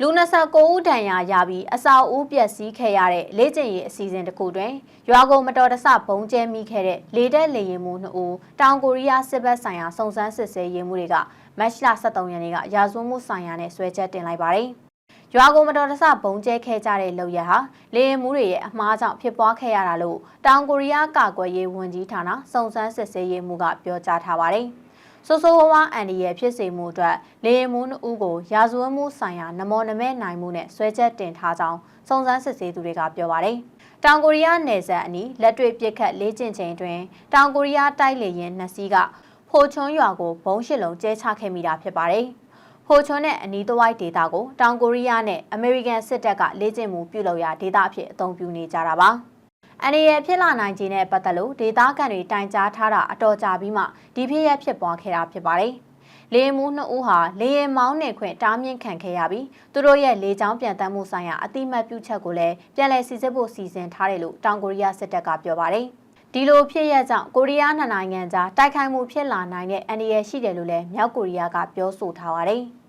လူ29ဦးဒဏ်ရာရပြီးအစာအုပ်ပျက်စီးခဲ့ရတဲ့လေ့ကျင့်ရေးအစီအစဉ်တစ်ခုတွင်ရွာကုန်မတော်တဆဘုံကျဲမိခဲ့တဲ့လေတက်လေရင်မှု2ဦးတောင်ကိုရီးယားစစ်ဘက်ဆိုင်ရာစုံစမ်းစစ်ဆေးရေးမှုတွေကမတ်လ23ရက်နေ့ကရာဇဝတ်မှုဆိုင်ရာနဲ့ဆွဲချက်တင်လိုက်ပါတယ်။ရွာကုန်မတော်တဆဘုံကျဲခဲ့ကြတဲ့လုပ်ရဟာလေရင်မှုတွေရဲ့အမှားကြောင့်ဖြစ်ပွားခဲ့ရတာလို့တောင်ကိုရီးယားကာကွယ်ရေးဝန်ကြီးဌာနစုံစမ်းစစ်ဆေးရေးမှုကပြောကြားထားပါတယ်။ ဆိုးဆိုးဝါးဝါအန်ဒီရဲ့ဖြစ်စေမှုအတွက်လေရင်မှုနှစ်ဦးကိုရာဇဝတ်မှုဆိုင်ရာနမောနမဲနိုင်မှုနဲ့ဆွဲချက်တင်ထားကြောင်းစုံစမ်းစစ်ဆေးသူတွေကပြောပါတယ်။တောင်ကိုရီးယားနယ်စပ်အနီးလက်တွေ့ပစ်ခတ်လေ့ကျင့်ချိန်တွင်တောင်ကိုရီးယားတိုက်လေရင်နှစ်စီးကဖိုချွန်းရွာကိုဘုံရှစ်လုံးကျဲချခဲ့မိတာဖြစ်ပါတယ်။ဖိုချွန်းနဲ့အနီးတစ်ဝိုက်ဒေသကိုတောင်ကိုရီးယားနဲ့အမေရိကန်စစ်တပ်ကလေ့ကျင့်မှုပြုလုပ်ရာဒေသအဖြစ်အသုံးပြုနေကြတာပါ။ အန်ဒီရဲ့ဖြစ်လာနိုင်ခြင်းနဲ့ပတ်သက်လို့ဒေတာကန်တွေတိုင်ကြားထားတာအတော်ကြာပြီးမှဒီဖြစ်ရဖြစ်ပွားခဲ့တာဖြစ်ပါတယ်။လေယာဉ်မှုနှစ်ဦးဟာလေယာဉ်မောင်းနေခွင့်တားမြင့်ခံခဲ့ရပြီးသူတို့ရဲ့လေကြောင်းပြန်တမ်းမှုဆိုင်ရာအတိမတ်ပြုချက်ကိုလည်းပြန်လည်စီစစ်ဖို့စီစဉ်ထားတယ်လို့တောင်ကိုရီးယားစစ်တပ်ကပြောပါတယ်။ဒီလိုဖြစ်ရကြောင့်ကိုရီးယားနိုင်ငံကြားတိုက်ခိုက်မှုဖြစ်လာနိုင်တဲ့အန်ဒီရဲ့ရှိတယ်လို့လည်းမြောက်ကိုရီးယားကပြောဆိုထားပါတယ်။